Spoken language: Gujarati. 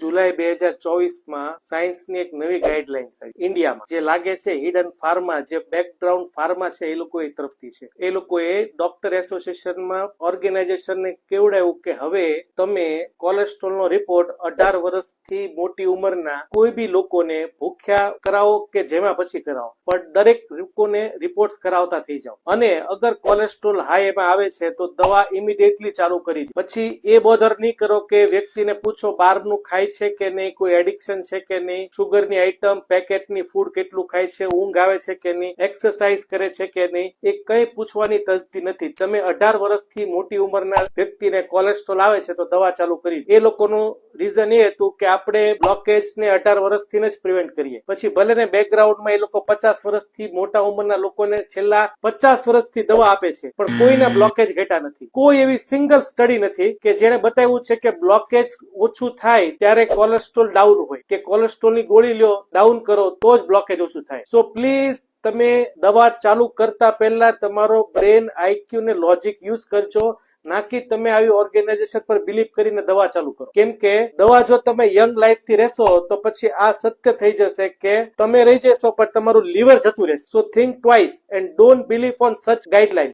જુલાઈ બે હજાર ચોવીસમાં સાયન્સની એક નવી ગાઈડલાઇન્સ આવી ઇન્ડિયામાં, જે લાગે છે હિડન ફાર્મા જે બેકગ્રાઉન્ડ ફાર્મા છે એ લોકો એ તરફથી છે. એ લોકોએ ડોક્ટર એસોસિએશનમાં ઓર્ગેનાઇઝેશનને કેવડાવ્યું કે હવે તમે કોલેસ્ટ્રોલનો રિપોર્ટ અઢાર વર્ષથી મોટી ઉંમરના કોઈ બી લોકોને ભૂખ્યા કરાવો કે જેમાં પછી કરાવો, પણ દરેક લોકોને રિપોર્ટ્સ કરાવતા થઈ જાઓ. અને અગર કોલેસ્ટ્રોલ હાઈ એમાં આવે છે, તો દવા ઇમિડિયેટલી ચાલુ કરી પછી એ બોધર નહીં કરો કે વ્યક્તિને પૂછો બહારનું ખાય છે કે નહીં કોઈ એડિક્શન છે કે નહીં સુગરની આઈટમ પેકેટની ફૂડ કેટલું ખાય છે ઊંઘ આવે છે કે નહીં એક્સરસાઇઝ કરે છે કે નહીં એ કઈ પૂછવાની તજદી નથી. તમે અઢાર વર્ષથી મોટી ઉંમરના વ્યક્તિને કોલેસ્ટ્રોલ આવે છે તો દવા ચાલુ કરી એ લોકોનું રીઝન એ હતું કે આપણે બ્લોકેજ ને અઢાર વર્ષથી જ પ્રિવેન્ટ કરીએ. પછી ભલે ને બેકગ્રાઉન્ડમાં એ લોકો પચાસ વર્ષથી મોટા ઉંમરના લોકોને છેલ્લા પચાસ વર્ષથી દવા આપે છે પણ કોઈના બ્લોકેજ ઘટા નથી. કોઈ એવી સિંગલ સ્ટડી નથી કે જેને બતાવ્યું છે કે બ્લોકેજ ઓછું થાય ત્યારે કોલેસ્ટ્રોલ ડાઉન હોય કે કોલેસ્ટ્રોલની ગોળી લ્યો ડાઉન કરો, તો જ બ્લોકેજ ઓછું થાય. સો પ્લીઝ તમે દવા ચાલુ કરતા પહેલા તમારો બ્રેન આઈક્યુ ને લોજિક યુઝ કરજો નાકી તમે આવી ઓર્ગેનાઇઝેશન પર બિલીવ કરીને દવા ચાલુ કરો. કેમ કે દવા જો તમે યંગ લાઈફથી રહેશો, તો પછી આ સત્ય થઈ જશે કે તમે રહી જશો, પણ તમારું લીવર જતું રહેશે. So think twice and don't believe on such guideline